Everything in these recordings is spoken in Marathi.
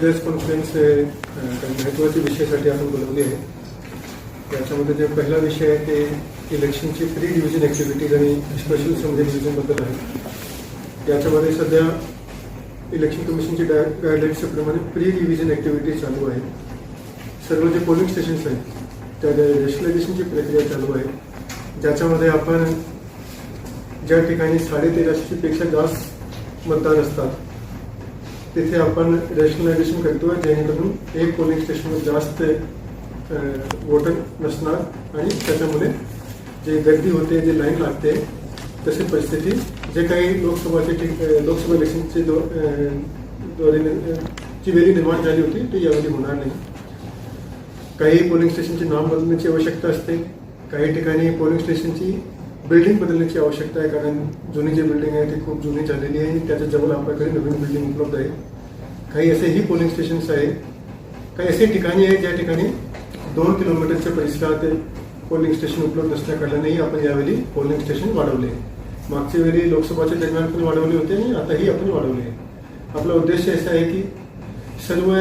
प्रेस कॉन्फरन्स हे काही महत्त्वाच्या विषयासाठी आपण बोलवली आहे त्याच्यामध्ये जे पहिला विषय आहे ते इलेक्शनची प्री डिव्हिजन ॲक्टिव्हिटीज आणि स्पेशल समजे डिव्हिजनबद्दल आहे. याच्यामध्ये सध्या इलेक्शन कमिशनची गाईडलाईन्सप्रमाणे प्री डिव्हिजन ॲक्टिव्हिटी चालू आहे. सर्व जे पोलिंग स्टेशन्स आहेत त्या रेशनलायझेशनची प्रक्रिया चालू आहे ज्याच्यामध्ये आपण ज्या ठिकाणी साडेतेराशेपेक्षा जास्त मतदार असतात तिथे आपण रॅशनलायझेशन करतो जेणेकरून एक पोलिंग स्टेशनवर जास्त वोटर नसणार आणि त्याच्यामुळे जे गर्दी होते जे लाईन लागते तशी परिस्थिती जे काही लोकसभाचे ठिक लोकसभा इलेक्शनचे दो द्वारे जी वेळी निर्माण झाली होती ती यावेळी होणार नाही. काही पोलिंग स्टेशनचे नाव बदलण्याची आवश्यकता असते. काही ठिकाणी पोलिंग स्टेशनची बिल्डिंग बदलण्याची आवश्यकता आहे कारण जुनी जी बिल्डिंग आहे ती खूप जुनी झालेली आहे. त्याच्याजवळ आपल्याकडे नवीन बिल्डिंग उपलब्ध आहे. काही असेही पोलिंग स्टेशन्स आहे. काही असे ठिकाणी आहे ज्या ठिकाणी दोन किलोमीटरच्या परिसरात पोलिंग स्टेशन उपलब्ध नसल्या कारणानेही आपण यावेळी पोलिंग स्टेशन वाढवले. मागच्या वेळी लोकसभाच्या दरम्यान पण वाढवले होते आणि आताही आपण वाढवले आहे. आपला उद्देश असा आहे की सर्व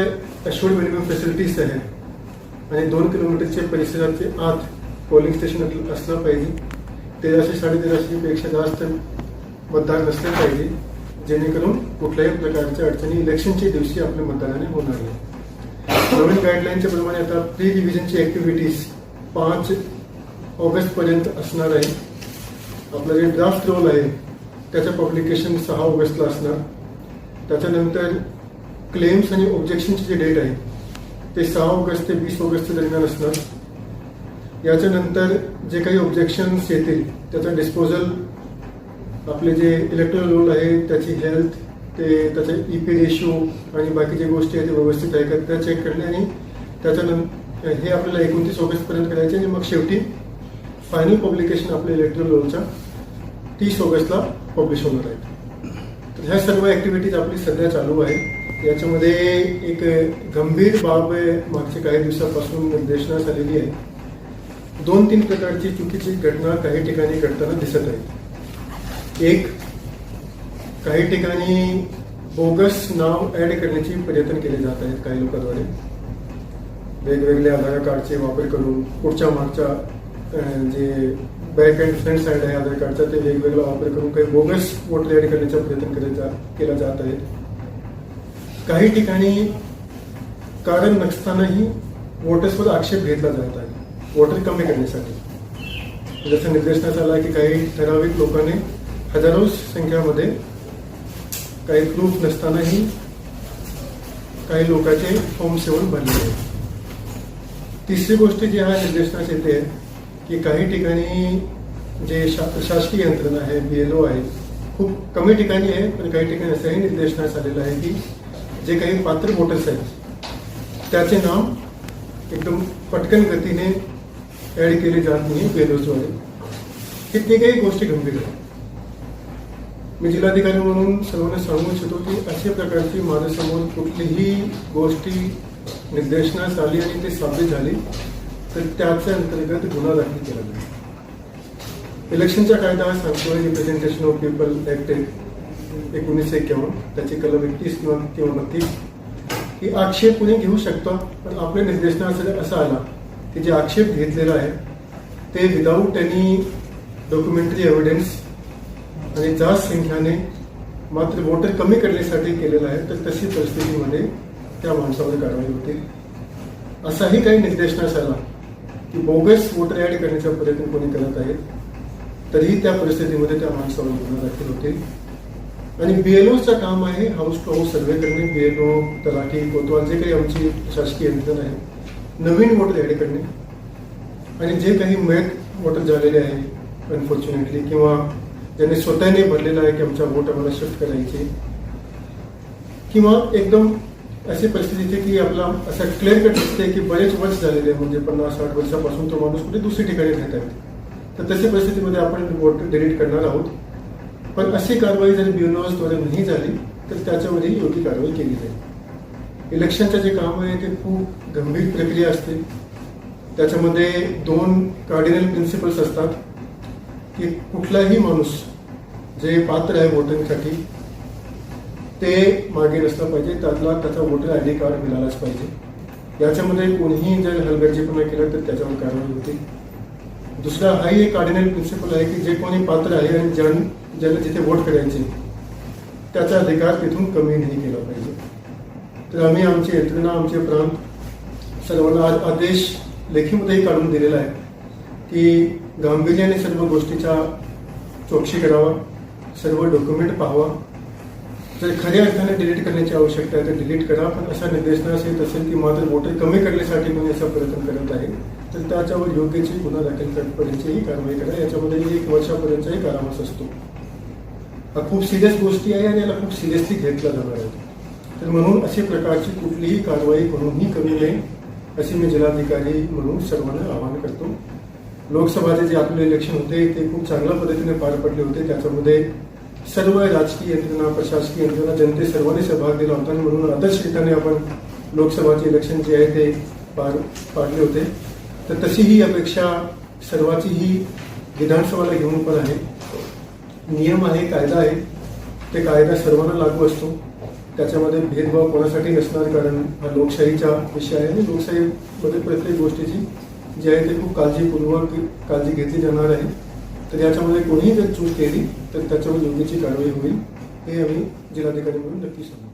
अशोर्ड मिनिमम फॅसिलिटीज आहे आणि दोन किलोमीटरच्या परिसराचे आत पोलिंग स्टेशन असलं पाहिजे. तेराशे साडेतेराशेपेक्षा जास्त मतदार नसले पाहिजे जेणेकरून कुठल्याही प्रकारच्या अडचणी इलेक्शनच्या दिवशी आपल्या मतदानाने होणार नाही. नवीन गाईडलाईनच्या प्रमाणे आता प्री डिव्हिजनची ऍक्टिव्हिटीज पाच ऑगस्ट पर्यंत असणार आहे. आपलं जे ड्राफ्ट रोल आहे त्याचं पब्लिकेशन सहा ऑगस्टला असणार. त्याच्यानंतर क्लेम्स आणि ऑब्जेक्शनची जे डेट आहे ते सहा ऑगस्ट ते वीस ऑगस्टच्या दरम्यान असणार. याच्यानंतर जे काही ऑब्जेक्शन्स येतील त्याचं डिस्पोजल आपले जे इलेक्ट्रॉल रोल आहे त्याची हेल्थ ते त्याचे ई पी रेशो आणि बाकीच्या गोष्टी आहेत ते व्यवस्थित आहे का त्या चेक करणे आणि त्याच्यानंतर हे आपल्याला एकोणतीस ऑगस्टपर्यंत करायचे आणि मग शेवटी फायनल पब्लिकेशन आपल्या इलेक्ट्रॉनिक रोलच्या तीस ऑगस्टला पब्लिश होणार आहे. तर ह्या सर्व ॲक्टिव्हिटीज आपली सध्या चालू आहे. याच्यामध्ये एक गंभीर बाब मागच्या काही दिवसापासून निर्देशनास आलेली आहे. दोन तीन प्रकारची चुकीची घटना काही ठिकाणी घडताना दिसत आहेत. एक काही ठिकाणी बोगस नाव ऍड करण्याचे प्रयत्न केले जात आहेत काही लोकांद्वारे. वेगवेगळ्या आधार कार्डचे वापर करून पुढच्या मागच्या जे बॅक अँड फ्रंट साईड आहे आधार कार्डचा ते वेगवेगळा वापर करून काही बोगस वोटर ऍड करण्याचा प्रयत्न केले जा केला जात आहे. काही ठिकाणी कारण नसतानाही वोटर्सवर आक्षेप घेतला जात आहे. वॉटर कमी करण्यासाठी. जसं निर्देशनात आला की काही ठराविक लोकांनी हजारो संख्यामध्ये काही प्रूफ नसतानाही काही लोकांचे फॉर्म सेवन भरले आहेत. तिसरी गोष्ट जी ह्या निर्देशनात येते की काही ठिकाणी जे शा शासकीय यंत्रणा आहे बी एल ओ आहे खूप कमी ठिकाणी आहे पण काही ठिकाणी असंही निर्देशनास आलेलं आहे की जे काही पात्र वोटर्स आहेत त्याचे नाव एकदम पटकन गतीने ऍड केले जात नाही बेरोजद्वारे हे तिघही काही गोष्टी गंभीर आहेत. मी जिल्हाधिकारी म्हणून सर्वांना सांगू इच्छितो की अशा प्रकारची माझ्यासमोर कुठलीही गोष्टी निर्देशनास आली आणि ते साबित झाली तर त्याच्या अंतर्गत गुन्हा दाखल केला जाईल. इलेक्शनचा कायदा सांगतोय रिप्रेझेंटेशन ऑफ पीपल ऍक्ट एकोणीसशे एक्क्यावन्न त्याची कलम एकतीस किंवा किंवा बत्तीस. की आक्षेप कुणी घेऊ शकतो? पण आपल्या निर्देशनात असा आला ते जे आक्षेप घेतलेला आहे ते विदाऊट एनी डॉक्युमेंटरी एव्हिडन्स आणि जास्त संख्याने मात्र वोटर कमी करण्यासाठी केलेलं आहे तर तशी परिस्थितीमध्ये त्या माणसावर कारवाई होते. असाही काही निर्देशनास आला की बोगस वोटर ऍड करण्याचा प्रयत्न कोणी करत आहे तरीही त्या परिस्थितीमध्ये त्या माणसावर गुन्हा दाखल होतील आणि बीएलओचं काम आहे हाऊस टू हाऊस सर्वे करणे बीएलओ तलाठी कोतवाल जे काही आमची शासकीय यंत्रणा आहे नवीन वोटर ऍड करणे आणि जे काही मॅक वोटर झालेले आहे अनफॉर्च्युनेटली किंवा ज्यांनी स्वतःने भरलेलं आहे की आमच्या बोट आम्हाला शिफ्ट करायचे. किंवा एकदम अशी परिस्थिती येते की आपला असा क्लिअर कट दिसते की बरेच वर्ष झालेले म्हणजे पन्नास साठ वर्षापासून तो माणूस कुठे दुसरी ठिकाणी राहत आहे. तर तशा परिस्थितीमध्ये आपण वोट डिलीट करणार आहोत. पण अशी कारवाई जर ब्युनोजद्वारे नाही झाली तर त्याच्यावरही योग्य कारवाई केली जाईल. इलेक्शनचं जे काम आहे ते खूप गंभीर प्रक्रिया असते. त्याच्यामध्ये दोन कार्डिनल प्रिन्सिपल्स असतात की कुठलाही माणूस जे पात्र आहे वोटिंगसाठी ते मागे नसलं पाहिजे त्यातला त्याचा वोटर आय डी कार्ड मिळालाच पाहिजे. याच्यामध्ये कोणीही जर हलगर्जीपणा केला तर त्याच्यावर कारवाई होते. दुसरा हाही एक कार्डिनल प्रिन्सिपल आहे की जे कोणी पात्र आहे आणि ज्यां ज्याला जिथे वोट करायचे त्याचा अधिकार तिथून कमी नाही केला पाहिजे. तर आम्ही आमची यंत्रणा आमचे प्रांत सर्वांना आज आदेश लेखीमध्येही काढून दिलेला आहे की गांभीर्याने सर्व गोष्टीचा चौकशी करावा सर्व डॉक्युमेंट पाहावा. जर खऱ्या अर्थाने डिलीट करण्याची आवश्यकता आहे तर डिलीट करा. पण असा निर्देशनास येत असेल की मात्र वोटर कमी करण्यासाठी कोणी असा प्रयत्न करत आहे तर त्याच्यावर योग्यची गुन्हा दाखल करण्याचीही कारवाई करा. याच्यामध्ये एक वर्षापर्यंतही कारावास असतो. हा खूप सिरियस गोष्टी आहे आणि याला खूप सिरियसली घेतला जाणार आहे. तर म्हणून अशा प्रकारची कुठलीही कारवाई कोणूनही करू नये असे मी जिल्हाधिकारी म्हणून सर्वांना आवाहन करतो. लोकसभाचे जे आपले इलेक्शन होते ते खूप चांगल्या पद्धतीने पार पडले होते. त्याच्यामध्ये सर्व राजकीय यंत्रणा प्रशासकीय यंत्रणा जनते सर्वांनी सहभाग दिला होता आणि म्हणून आदर्शरित्याने आपण लोकसभाचे इलेक्शन जे आहे ते पार पाडले होते. तर तशी ही अपेक्षा सर्वाची ही विधानसभाला घेऊन पण आहे. नियम आहे कायदा आहे. ते कायदा सर्वांना लागू असतो. त्याच्यामध्ये भेदभाव कोणासाठी नसणार कारण हा लोकशाहीचा विषय आहे. आणि लोकशाहीमध्ये प्रत्येक गोष्टीची जी आहे ते खूप काळजीपूर्वक काळजी घेतली जाणार आहे. तर याच्यामध्ये कोणीही जर चूक केली तर त्याच्यावर योग्यची कारवाई होईल हे आम्ही जिल्हाधिकारी म्हणून नक्की सांगू.